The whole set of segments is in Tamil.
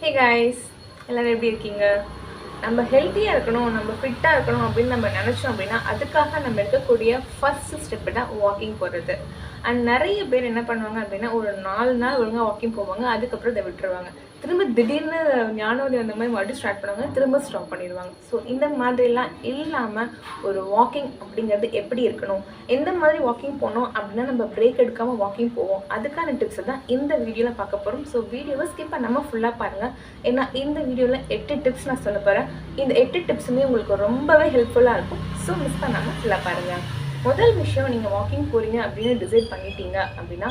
ஹே காய்ஸ் எல்லோரும் எப்படி இருக்கீங்க? நம்ம ஹெல்த்தியாக இருக்கணும் நம்ம ஃபிட்டாக இருக்கணும் அப்படின்னு நம்ம நினச்சோம் அப்படின்னா அதுக்காக நம்ம எடுக்கக்கூடிய ஃபர்ஸ்ட் ஸ்டெப்பு தான் வாக்கிங் போகிறது அண்ட் நிறைய பேர் என்ன பண்ணுவாங்க அப்படின்னா ஒரு நாலு நாள் ஒழுங்காக வாக்கிங் போவாங்க அதுக்கப்புறம் இதை விட்டுருவாங்க. திரும்ப திடீர்னு ஞானோதயம் அந்த மாதிரி மறுபடியும் ஸ்டார்ட் பண்ணுவாங்க திரும்ப ஸ்டாப் பண்ணிடுவாங்க. ஸோ இந்த மாதிரிலாம் இல்லாமல் ஒரு வாக்கிங் அப்படிங்கிறது எப்படி இருக்கணும்? எந்த மாதிரி வாக்கிங் போனோம் அப்படின்னா நம்ம பிரேக் எடுக்காமல் வாக்கிங் போவோம். அதுக்கான டிப்ஸை தான் இந்த வீடியோவில் பார்க்க போகிறோம் ஸோ வீடியோவை ஸ்கிப் பண்ணாமல் ஃபுல்லாக பாருங்கள் ஏன்னா இந்த வீடியோவில் எட்டு டிப்ஸ் நான் சொல்ல போகிறேன் இந்த எட்டு டிப்ஸுமே உங்களுக்கு ரொம்பவே ஹெல்ப்ஃபுல்லாக இருக்கும். ஸோ மிஸ் பண்ணாமல் ஃபுல்லாக பாருங்கள் முதல் விஷயம் நீங்கள் வாக்கிங் போகிறீங்க அப்படின்னு டிசைட் பண்ணிட்டீங்க அப்படின்னா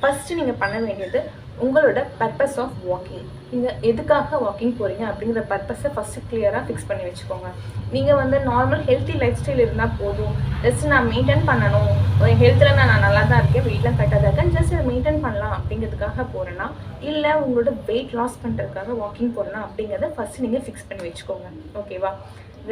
ஃபஸ்ட்டு நீங்கள் பண்ண வேண்டியது உங்களோட பர்பஸ் ஆஃப் வாக்கிங் நீங்கள் எதுக்காக வாக்கிங் போகிறீங்க அப்படிங்கிற பர்பஸை ஃபஸ்ட்டு கிளியராக ஃபிக்ஸ் பண்ணி வச்சுக்கோங்க. நீங்கள் வந்து நார்மல் ஹெல்த்தி லைஃப் ஸ்டைல் இருந்தால் போதும். ஜஸ்ட் நான் மெயின்டைன் பண்ணணும். ஒரு ஹெல்த்தில் நான் நல்லா தான் இருக்கேன் வெயிட்லாம் கட்டாத இருக்கேன். ஜஸ்ட் அதை மெயின்டைன் பண்ணலாம் அப்படிங்கிறதுக்காக போகிறேன்னா இல்லை உங்களோட வெயிட் லாஸ் பண்ணுறதுக்காக வாக்கிங் போகிறேன்னா அப்படிங்கிறத ஃபஸ்ட்டு நீங்கள் ஃபிக்ஸ் பண்ணி வச்சுக்கோங்க. ஓகேவா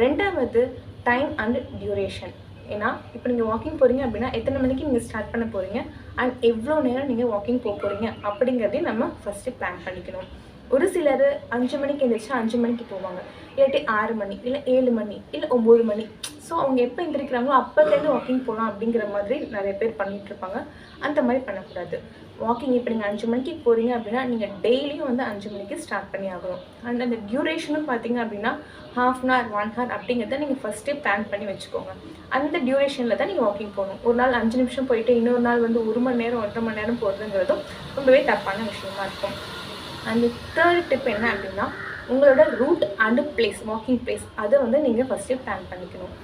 ரெண்டாவது டைம் அண்ட் டியூரேஷன் ஏன்னா இப்போ நீங்கள் வாக்கிங் போகிறீங்க அப்படின்னா எத்தனை மணிக்கு நீங்கள் ஸ்டார்ட் பண்ண போகிறீங்க அண்ட் எவ்வளோ நேரம் நீங்கள் வாக்கிங் போக போகிறீங்க அப்படிங்கிறதையும் நம்ம ஃபஸ்ட்டு பிளான் பண்ணிக்கணும். ஒரு சிலர் அஞ்சு மணிக்கு எழுந்திரிச்சா அஞ்சு மணிக்கு போவாங்க. இல்லாட்டி ஆறு மணி இல்லை ஏழு மணி இல்லை ஒம்பது மணி. ஸோ அவங்க எப்போ எந்திரிக்கிறாங்களோ அப்போலேருந்து வாக்கிங் போகலாம் அப்படிங்கிற மாதிரி நிறைய பேர் பண்ணிட்டு இருப்பாங்க. அந்த மாதிரி பண்ணக்கூடாது. வாக்கிங் இப்போ நீங்கள் அஞ்சு மணிக்கு போகிறீங்க அப்படின்னா நீங்கள் டெய்லியும் வந்து அஞ்சு மணிக்கு ஸ்டார்ட் பண்ணி ஆகணும். அண்ட் அந்த டியூரேஷனும் பார்த்தீங்க அப்படின்னா half an hour one hour அப்படிங்கிறத நீங்கள் ஃபஸ்ட்டே பிளான் பண்ணி வச்சுக்கோங்க. அந்த டியூரேஷனில் தான் நீங்கள் வாக்கிங் போகணும். ஒரு நாள் அஞ்சு நிமிஷம் போயிட்டு இன்னொரு நாள் வந்து ஒரு மணி நேரம் ஒன்றரை மணி நேரம் போகிறதுங்கிறதும் ரொம்பவே தப்பான விஷயமா இருக்கும். அந்த தேர்ட் டிப் என்ன அப்படின்னா உங்களோட route and place walking place அதை வந்து நீங்கள் ஃபஸ்ட்டு பிளான் பண்ணிக்கணும்.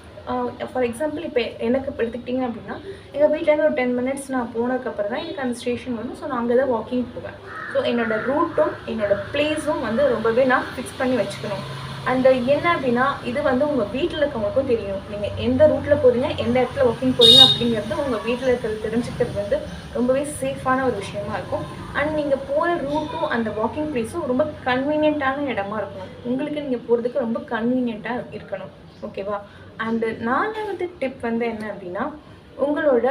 ஃபார் எக்ஸாம்பிள் இப்போ எனக்கு இப்போ எடுத்துக்கிட்டிங்க அப்படின்னா எங்கள் வீட்டிலேருந்து ஒரு டென் மினிட்ஸ் நான் போனதுக்கப்புறம் தான் எனக்கு அந்த ஸ்டேஷன் வரும். ஸோ நான் அங்கே தான் வாக்கிங் போவேன். ஸோ என்னோட ரூட்டும் என்னோடய பிளேஸும் வந்து ரொம்பவே நான் ஃபிக்ஸ் பண்ணி வச்சுக்கணும். அண்ட் uh, என்ன அப்படின்னா இது வந்து உங்கள் வீட்டில் இருக்கவங்களுக்கும் தெரியும். நீங்கள் எந்த ரூட்டில் போகிறீங்க எந்த இடத்துல வாக்கிங் போகிறீங்க அப்படிங்கிறது உங்கள் வீட்டில் இருக்கிறது தெரிஞ்சுக்கிறது வந்து ரொம்பவே சேஃபான ஒரு விஷயமா இருக்கும். அண்ட் நீங்கள் போகிற ரூட்டும் அந்த வாக்கிங் ப்ளேஸும் ரொம்ப கன்வீனியண்ட்டான இடமா இருக்கணும் உங்களுக்கு நீங்கள் போகிறதுக்கு ரொம்ப கன்வீனியண்ட்டாக இருக்கணும். ஓகேவா அண்டு நாலாவது டிப் வந்து என்ன அப்படின்னா உங்களோட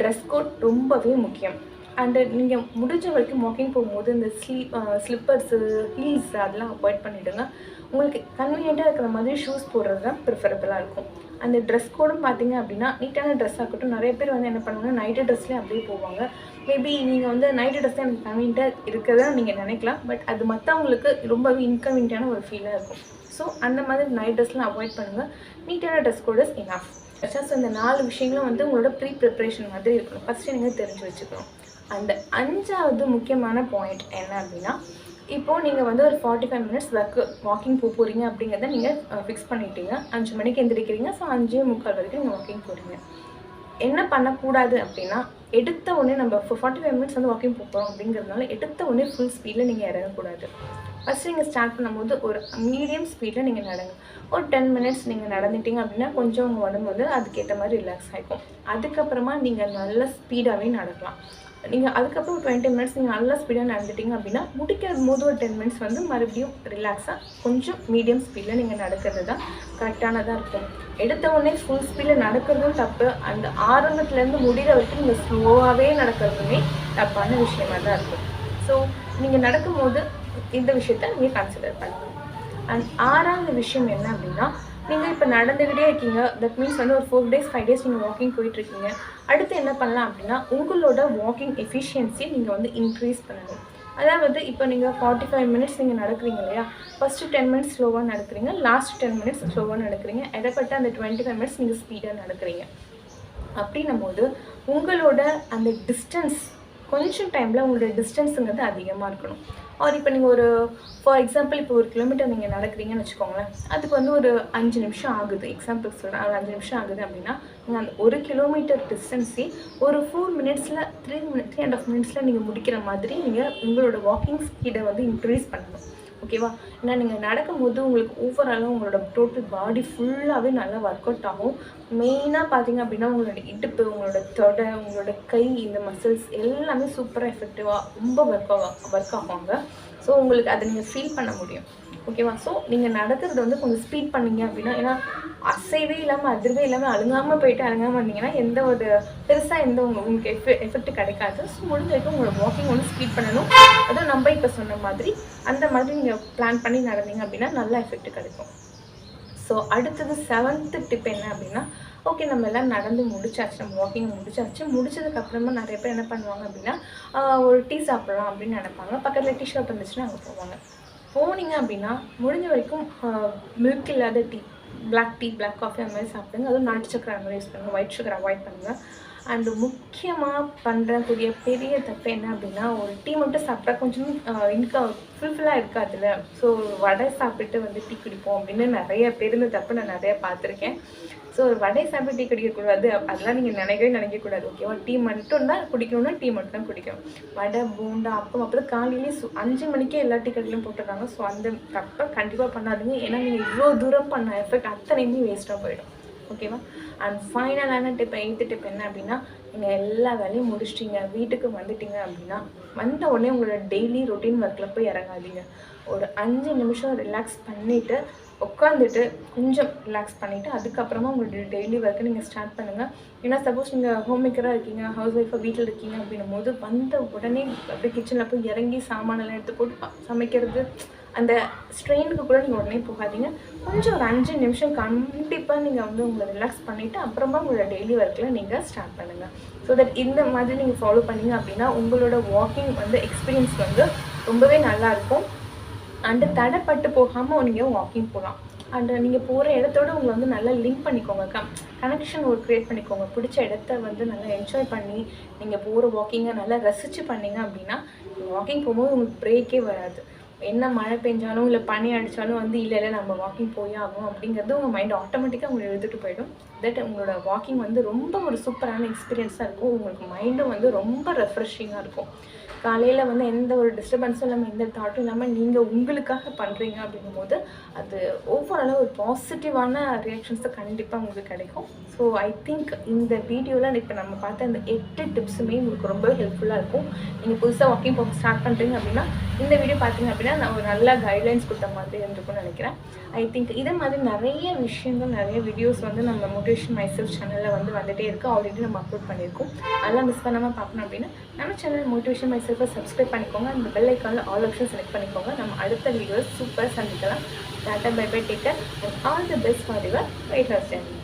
ட்ரெஸ் கோட் ரொம்பவே முக்கியம். அண்டு நீங்கள் முடிஞ்ச வரைக்கும் வாக்கிங் போகும்போது இந்த ஸ்லீப் ஸ்லிப்பர்ஸு ஹீல்ஸ் அதெல்லாம் அவாய்ட் பண்ணிவிடுங்க உங்களுக்கு கன்வீனியண்ட்டாக இருக்கிற மாதிரி ஷூஸ் போடுறது தான் ப்ரிஃபரபிளாக இருக்கும். அந்த ட்ரெஸ் கோடும் பார்த்தீங்க அப்படின்னா நீட்டான ட்ரெஸ் ஆகட்டும் நிறைய பேர் வந்து என்ன பண்ணுவாங்க நைட்டு ட்ரெஸ்லேயே அப்படியே போவாங்க. மேபி நீங்கள் வந்து நைட்டு ட்ரெஸ் தான் எனக்கு கன்வீனியண்ட்டாக இருக்கிறதா நீங்கள் நினைக்கலாம் பட் அது மற்றவங்களுக்கு ரொம்பவே இன்கன்வீனியன்ட்டான ஒரு ஃபீலாக இருக்கும். ஸோ அந்த மாதிரி நைட் ட்ரெஸ்லாம் அவாய்ட் பண்ணுங்கள் நீட்டான dress code is enough just இந்த நாலு விஷயங்களும் வந்து உங்களோட ப்ரீ ப்ரிப்ரேஷன் மாதிரி இருக்கணும். ஃபஸ்ட்டு நீங்கள் தெரிஞ்சு வச்சுக்கணும். அந்த அஞ்சாவது முக்கியமான பாயிண்ட் என்ன அப்படின்னா இப்போது நீங்கள் வந்து ஒரு forty five minutes work walking போக போகிறீங்க அப்படிங்கிறத நீங்கள் ஃபிக்ஸ் பண்ணிட்டீங்க. அஞ்சு மணிக்கு எந்திரிக்கிறீங்க. ஸோ அஞ்சே முக்கால் வரைக்கும் நீங்கள் வாக்கிங் போகிறீங்க என்ன பண்ணக்கூடாது அப்படின்னா எடுத்த உடனே நம்ம ஃபார்ட்டி ஃபைவ் மினிட்ஸ் வந்து வாக்கிங் போகிறோம் அப்படிங்கிறதுனால எடுத்த உடனே ஃபுல் ஸ்பீடில் நீங்கள் இறங்கக்கூடாது. ஃபஸ்ட்டு நீங்கள் ஸ்டார்ட் பண்ணும்போது ஒரு மீடியம் ஸ்பீடில் நீங்கள் நடங்க. ஒரு டென் மினிட்ஸ் நீங்கள் நடந்துட்டீங்க அப்படின்னா கொஞ்சம் உங்கள் உடம்பு வந்து அதுக்கேற்ற மாதிரி ரிலாக்ஸ் ஆகிக்கும் அதுக்கப்புறமா நீங்கள் நல்ல ஸ்பீடாகவே நடக்கலாம். நீங்கள் அதுக்கப்புறம் டுவெண்ட்டி மினிட்ஸ் நீங்கள் நல்லா ஸ்பீடாக நடந்துட்டீங்க அப்படின்னா முடிக்கிற போது ஒரு டென் மினிட்ஸ் வந்து மறுபடியும் ரிலாக்ஸாக கொஞ்சம் மீடியம் ஸ்பீடில் நீங்கள் நடக்கிறது தான் கரெக்டானதாக இருக்கும். எடுத்த உடனே ஃபுல் ஸ்பீடில் நடக்கிறதும் தப்பு. அந்த ஆரம்பத்துலேருந்து முடிகிற வரைக்கும் நீங்கள் ஸ்லோவாகவே நடக்கிறதுமே தப்பான விஷயமாக தான் இருக்கும். ஸோ நீங்கள் நடக்கும்போது இந்த விஷயத்த நீங்கள் கன்சிடர் பண்ணுங்கள் அண்ட் ஆறாவது விஷயம் என்ன அப்படின்னா நீங்கள் இப்போ நடந்துக்கிட்டே இருக்கீங்க. தட் மீன்ஸ் வந்து ஒரு ஃபோர் டேஸ் ஃபைவ் டேஸ் நீங்கள் வாக்கிங் போயிட்டுருக்கீங்க அடுத்து என்ன பண்ணலாம் அப்படின்னா உங்களோட வாக்கிங் எஃபிஷியன்சி நீங்கள் வந்து இன்க்ரீஸ் பண்ணணும் அதாவது இப்போ நீங்கள் ஃபார்ட்டி ஃபைவ் மினிட்ஸ் நீங்கள் நடக்கிறீங்க இல்லையா? ஃபஸ்ட்டு டென் மினிட்ஸ் ஸ்லோவாக நடக்கிறீங்க. லாஸ்ட் டென் மினிட்ஸ் ஸ்லோவாக நடக்கிறீங்க. இடப்பட்ட அந்த டுவெண்ட்டி ஃபைவ் மினிட்ஸ் நீங்கள் ஸ்பீடாக நடக்கிறீங்க. அப்படின்னும் போது உங்களோட அந்த டிஸ்டன்ஸ் கொஞ்சம் டைமில் உங்களுடைய டிஸ்டன்ஸுங்கிறது அதிகமாக இருக்கணும். ஆர் இப்போ நீங்கள் ஒரு ஃபார் எக்ஸாம்பிள் இப்போ ஒரு கிலோமீட்டர் நீங்கள் நடக்கிறீங்கன்னு வச்சுக்கோங்களேன் அதுக்கு வந்து ஒரு அஞ்சு நிமிஷம் ஆகுது. எக்ஸாம்பிள் சொல்கிறேன் ஒரு அஞ்சு நிமிஷம் ஆகுது அப்படின்னா நீங்கள் அந்த ஒரு கிலோமீட்டர் டிஸ்டன்ஸே ஒரு ஃபோர் மினிட்ஸில் three minute three and half மினிட்ஸில் நீங்கள் முடிக்கிற மாதிரி நீங்கள் உங்களோட வாக்கிங் ஸ்பீடை வந்து இன்க்ரீஸ் பண்ணணும். ஓகேவா ஏன்னா நீங்கள் நடக்கும்போது உங்களுக்கு ஓவராலாக உங்களோட டோட்டல் பாடி ஃபுல்லாகவே நல்லா ஒர்க் அவுட் ஆகும். மெயினாக பார்த்தீங்க அப்படின்னா உங்களோட இடுப்பு உங்களோட தொடை உங்களோட கை இந்த மசில்ஸ் எல்லாமே சூப்பராக எஃபெக்டிவாக ரொம்ப ஒர்க் ஆகும் ஒர்க் ஆகுவாங்க. ஸோ உங்களுக்கு அதை நீங்கள் ஃபீல் பண்ண முடியும். ஓகேவா ஸோ நீங்கள் நடக்கிறது வந்து கொஞ்சம் ஸ்பீட் பண்ணீங்க அப்படின்னா ஏன்னா அசைவே இல்லாமல் அதிர்வே இல்லாமல் அழுங்காமல் போயிட்டு அழுங்காமல் வந்தீங்கன்னா எந்த ஒரு பெருசாக எந்த உங்க- உங்களுக்கு எஃபெ எஃபெக்ட் கிடைக்காது. ஸோ முடிஞ்ச வரைக்கும் உங்களோட வாக்கிங் வந்து ஸ்பீட் பண்ணணும். அதுவும் நம்ம இப்போ சொன்ன மாதிரி அந்த மாதிரி நீங்கள் பிளான் பண்ணி நடந்தீங்க அப்படின்னா நல்ல எஃபெக்ட் கிடைக்கும். ஸோ அடுத்தது செவன்த்து டிப் என்ன அப்படின்னா ஓகே நம்ம எல்லாம் நடந்து முடிச்சாச்சு நம்ம வாக்கிங் முடிச்சாச்சு. முடிச்சதுக்கப்புறமா நிறைய பேர் என்ன பண்ணுவாங்க அப்படின்னா ஒரு டீ சாப்பிட்லாம் அப்படின்னு நினைப்பாங்க. பக்கத்தில் டீ ஷாப் இருந்துச்சுன்னா அங்கே போவாங்க. போனீங்க அப்படின்னா முடிஞ்ச வரைக்கும் மில்க் இல்லாத tea black tea black coffee அந்த மாதிரி சாப்பிடுங்க. அதுவும் நாட்டு சக்கரை அந்த மாதிரி யூஸ் பண்ணுங்கள் ஒயிட் சுகர் அவாய்ட் பண்ணுங்கள் அண்டு முக்கியமாக பண்ணுறக்கூடிய பெரிய தப்பு என்ன அப்படின்னா ஒரு டீ மட்டும் சாப்பிட்டா கொஞ்சம் இன்கம் ஃபுல்ஃபில்லாக இருக்காதுல்ல. ஸோ வடை சாப்பிட்டு வந்து டீ குடிப்போம் அப்படின்னு நிறைய பேர் இந்த தப்பு நான் நிறையா பார்த்துருக்கேன். ஸோ ஒரு வடை சாப்பிட்டு டீ குடிக்கக்கூடாது. அதெல்லாம் நீங்கள் நினைக்கவே நினைக்கக்கூடாது ஓகேவா டீ மட்டும் தான் குடிக்கணும்னா டீ மட்டும் தான் குடிக்கணும். வடை பூண்டா அப்பம் அப்புறம் காலையிலேயே சு அஞ்சு மணிக்கே எல்லா டீ கடையிலும் போட்டுருக்காங்க ஸோ அந்த தப்பை கண்டிப்பாக பண்ணாதீங்க. ஏன்னா நீங்கள் இவ்வளோ தூரம் பண்ண எஃபெக்ட் அத்தனையுமே வேஸ்ட்டாக போயிடும். ஓகேவா? அண்ட் ஃபைனலான டிப் எயித்து டிப் என்ன அப்படின்னா நீங்கள் எல்லா வேலையும் முடிச்சிட்டிங்க வீட்டுக்கு வந்துட்டீங்க அப்படின்னா வந்த உடனே உங்களோட டெய்லி ரொட்டீன் ஒர்க்கில் போய் இறங்காதீங்க. ஒரு அஞ்சு நிமிஷம் ரிலாக்ஸ் பண்ணிவிட்டு உட்காந்துட்டு கொஞ்சம் ரிலாக்ஸ் பண்ணிவிட்டு அதுக்கப்புறமா உங்களுடைய டெய்லி ஒர்க்கை நீங்கள் ஸ்டார்ட் பண்ணுங்கள் ஏன்னா சப்போஸ் நீங்கள் ஹோம் மேக்கராக இருக்கீங்க ஹவுஸ் ஒய்ஃபாக வீட்டில் இருக்கீங்க அப்படின்னும் போது வந்த உடனே அப்படியே கிச்சனில் போய் இறங்கி சாமானெல்லாம் எடுத்து போட்டு சமைக்கிறது அந்த ஸ்ட்ரெயினுக்கு கூட நீங்கள் உடனே போகாதீங்க. கொஞ்சம் ஒரு அஞ்சு நிமிஷம் கண்டிப்பாக நீங்கள் வந்து உங்களை ரிலாக்ஸ் பண்ணிவிட்டு அப்புறமா உங்களோட டெய்லி ஒர்க்கில் நீங்கள் ஸ்டார்ட் பண்ணுங்கள் ஸோ தட் இந்த மாதிரி நீங்கள் ஃபாலோ பண்ணீங்க அப்படின்னா உங்களோட வாக்கிங் வந்து எக்ஸ்பீரியன்ஸ் வந்து ரொம்பவே நல்லாயிருக்கும் அண்டு தடைப்பட்டு போகாமல் நீங்கள் வாக்கிங் போகலாம் அண்டு நீங்கள் போகிற இடத்தோட உங்களை வந்து நல்லா லிங்க் பண்ணிக்கோங்க. கம் கனெக்ஷன் ஒரு க்ரியேட் பண்ணிக்கோங்க. பிடிச்ச இடத்த வந்து நல்லா என்ஜாய் பண்ணி நீங்கள் போகிற வாக்கிங்கை நல்லா ரசித்து பண்ணிங்க அப்படின்னா நீங்கள் வாக்கிங் போகும்போது உங்களுக்கு பிரேக்கே வராது. என்ன மழை பெஞ்சாலும் இல்லை பனி அடித்தாலும் வந்து இல்லை இல்லை நம்ம வாக்கிங் போய் ஆகும் அப்படிங்கிறது உங்கள் மைண்ட் ஆட்டோமேட்டிக்காக உங்களை எடுத்துகிட்டு போயிடும். தட் உங்களோட வாக்கிங் வந்து ரொம்ப ஒரு சூப்பரான எக்ஸ்பீரியன்ஸாக இருக்கும். உங்களுக்கு மைண்டும் வந்து ரொம்ப ரெஃப்ரெஷிங்காக இருக்கும். காலையில் வந்து எந்த ஒரு டிஸ்டர்பன்ஸும் இல்லாமல் எந்த தாட்டும் இல்லாமல் நீங்கள் உங்களுக்காக பண்ணுறீங்க அப்படிங்கும்போது அது ஓவராலாக ஒரு பாசிட்டிவான ரியாக்ஷன்ஸை கண்டிப்பாக உங்களுக்கு கிடைக்கும். ஸோ ஐ திங்க் இந்த வீடியோவில் இப்போ நம்ம பார்த்த இந்த எட்டு டிப்ஸுமே உங்களுக்கு ரொம்ப ஹெல்ப்ஃபுல்லாக இருக்கும். நீங்கள் புதுசாக வாக்கிங் போக ஸ்டார்ட் பண்ணுறீங்க அப்படின்னா இந்த வீடியோ பார்த்தீங்க அப்படின்னா நான் ஒரு நல்ல கைட்லைன்ஸ் கொடுத்த மாதிரி இருந்திருக்கும்னு நினைக்கிறேன். ஐ திங்க் இதே மாதிரி நிறைய விஷயங்கள் நிறைய வீடியோஸ் வந்து நம்ம மோட்டிவேஷன் மைசெல்ஃப் சேனலில் வந்து வந்துகிட்டே இருக்குது ஆல்ரெடி நம்ம அப்லோட் பண்ணியிருக்கோம். அதெல்லாம் மிஸ் பண்ணாமல் பார்க்கணும் அப்படின்னா நம்ம சேனல் மோட்டிவேஷன் மைசெல்ஃபை சப்ஸ்கிரைப் பண்ணிக்கோங்க. அந்த பெல் ஐக்கானில் ஆல் ஆப்ஷன் செலக்ட் பண்ணிக்கோங்க. நம்ம அடுத்த வீடியோஸ் சூப்பர் சந்திக்கலாம். Tata bye bye take care and all the best for your weight loss journey